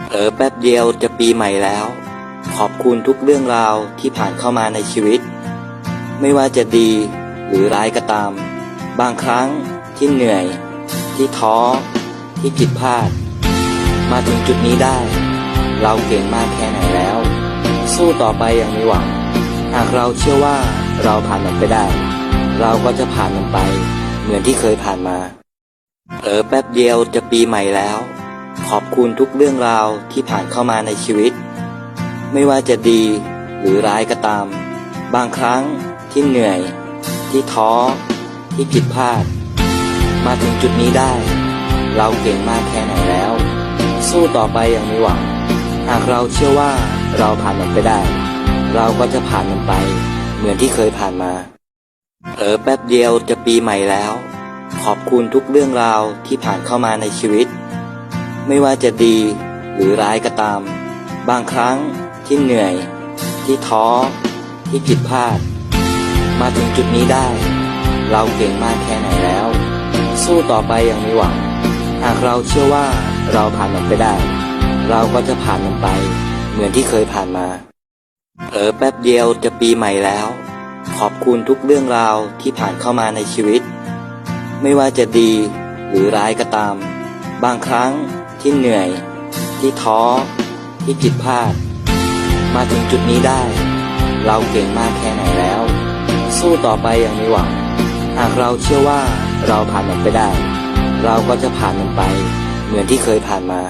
เผลอแป๊บเดียวจะปีใหม่แล้ว ขอบคุณทุกเรื่องราวที่ผ่านเข้ามาในชีวิต ไม่ว่าจะดีหรือร้ายก็ตาม บางครั้งที่เหนื่อย ที่ท้อ ที่ผิดพลาด มาถึงจุดนี้ได้ เราเก่งมากแค่ไหนแล้ว สู้ต่อไปอย่างมีหวัง หากเราเชื่อว่าเราผ่านมันไปได้ เราก็จะผ่านมันไป เหมือนที่เคยผ่านมาเผลอแป๊บเดียวจะปีใหม่แล้ว ขอบคุณทุกเรื่องราวที่ผ่านเข้ามาในชีวิต ไม่ว่าจะดีหรือร้ายก็ตาม บางครั้งที่เหนื่อย ที่ท้อ ที่ผิดพลาด มาถึงจุดนี้ได้ เราเก่งมากแค่ไหนแล้ว สู้ต่อไปอย่างมีหวัง หากเราเชื่อว่าเราผ่านมันไปได้ เราก็จะผ่านมันไปเหมือนที่เคยผ่านมาเผลอแป๊บเดียวจะปีใหม่แล้ว ขอบคุณทุกเรื่องราวที่ผ่านเข้ามาในชีวิต ไม่ว่าจะดีหรือร้ายก็ตาม บางครั้งที่เหนื่อย ที่ท้อ ที่ผิดพลาด มาถึงจุดนี้ได้ เราเก่งมากแค่ไหนแล้ว สู้ต่อไปอย่างมีหวัง หากเราเชื่อว่าเราผ่านมันไปได้ เราก็จะผ่านมันไป เหมือนที่เคยผ่านมาเผลอแป๊บเดียวจะปีใหม่แล้ว ขอบคุณทุกเรื่องราวที่ผ่านเข้ามาในชีวิต ไม่ว่าจะดีหรือร้ายก็ตาม บางครั้ง ที่เหนื่อย ที่ท้อ ที่ผิดพลาด มาถึงจุดนี้ได้ เราเก่งมากแค่ไหนแล้ว สู้ต่อไปอย่างมีหวัง หากเราเชื่อว่าเราผ่านมันไปได้ เราก็จะผ่านมันไป เหมือนที่เคยผ่านมา